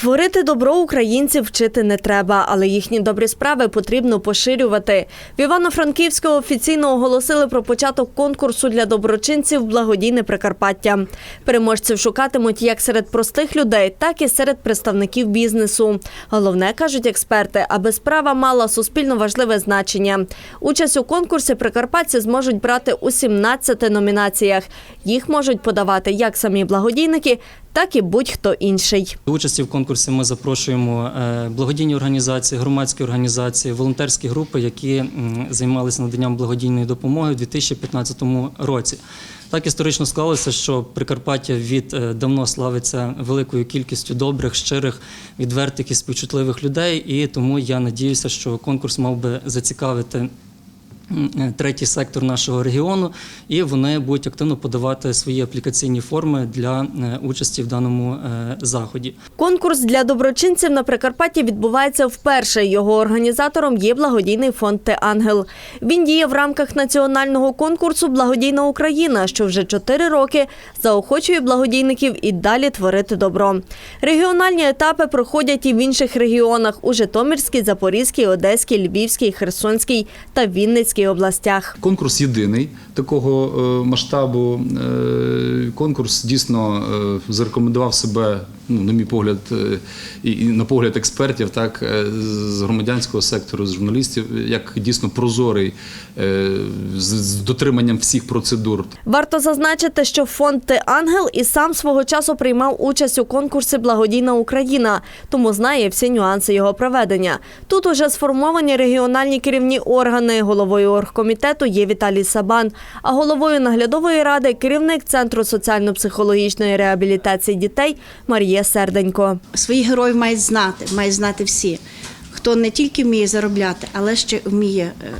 Творити добро українців вчити не треба, але їхні добрі справи потрібно поширювати. В Івано-Франківську офіційно оголосили про початок конкурсу для доброчинців Благодійне Прикарпаття. Переможців шукатимуть як серед простих людей, так і серед представників бізнесу. Головне кажуть експерти, аби справа мала суспільно важливе значення. Участь у конкурсі прикарпатці зможуть брати у 17 номінаціях. Їх можуть подавати як самі благодійники, так і будь-хто інший. До участі в конкурсі ми запрошуємо е, благодійні організації, громадські організації, волонтерські групи, які займалися наданням благодійної допомоги у 2015 році. Так історично склалося, що Прикарпаття від е, давно славиться великою кількістю добрих, щирих, відвертих і співчутливих людей. І тому я надіюся, що конкурс мав би зацікавити третій сектор нашого регіону, і вони будуть активно подавати свої аплікаційні форми для е, участі в даному е, заході. Конкурс для доброчинців на Прикарпатті відбувається вперше. Його організатором є благодійний фонд Те-Ангел. Він діє в рамках національного конкурсу Благодійна Україна, що вже чотири роки заохочує благодійників і далі творити добро. Регіональні етапи проходять і в інших регіонах у Житомирській, Запорізькій, Одеській, Львівській, Херсонській та Вінницькій областях. Конкурс єдиний такого е, масштабу. Е, Конкурс дійсно е, зарекомендував себе, ну, на мій погляд, е, і на погляд експертів, так е, з громадянського сектору, з журналістів, як дійсно прозорий е, з дотриманням всіх процедур. Варто зазначити, що фонд «Те-Ангел» і сам свого часу приймав участь у конкурсі Благодійна Україна, тому знає всі нюанси його проведення. Тут уже сформовані регіональні керівні органи. Головою оргкомітету є Віталій Сабан, а головою наглядової ради керівник центру соціально-психологічної реабілітації дітей Марія Серденько. Своїх героїв мають знати, мають знати всі, хто не тільки вміє заробляти, але ще вміє е,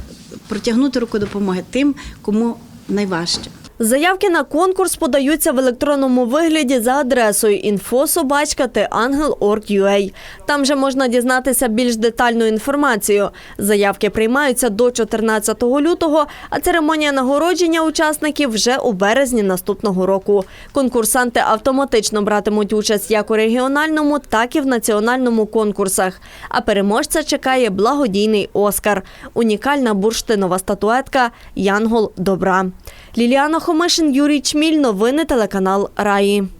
протягнути руку допомоги тим, кому найважче. Заявки на конкурс подаються в електронному вигляді за адресою info.sobachka.teangel.org.ua. Там же можна дізнатися більш детальну інформацію. Заявки приймаються до 14 лютого, а церемонія нагородження учасників вже у березні наступного року. Конкурсанти автоматично братимуть участь як у регіональному, так і в національному конкурсах. А переможця чекає благодійний Оскар, унікальна бурштинова статуетка Янгол добра. Ліліана Хомишин, Юрій Чміль. Новини телеканал Раї.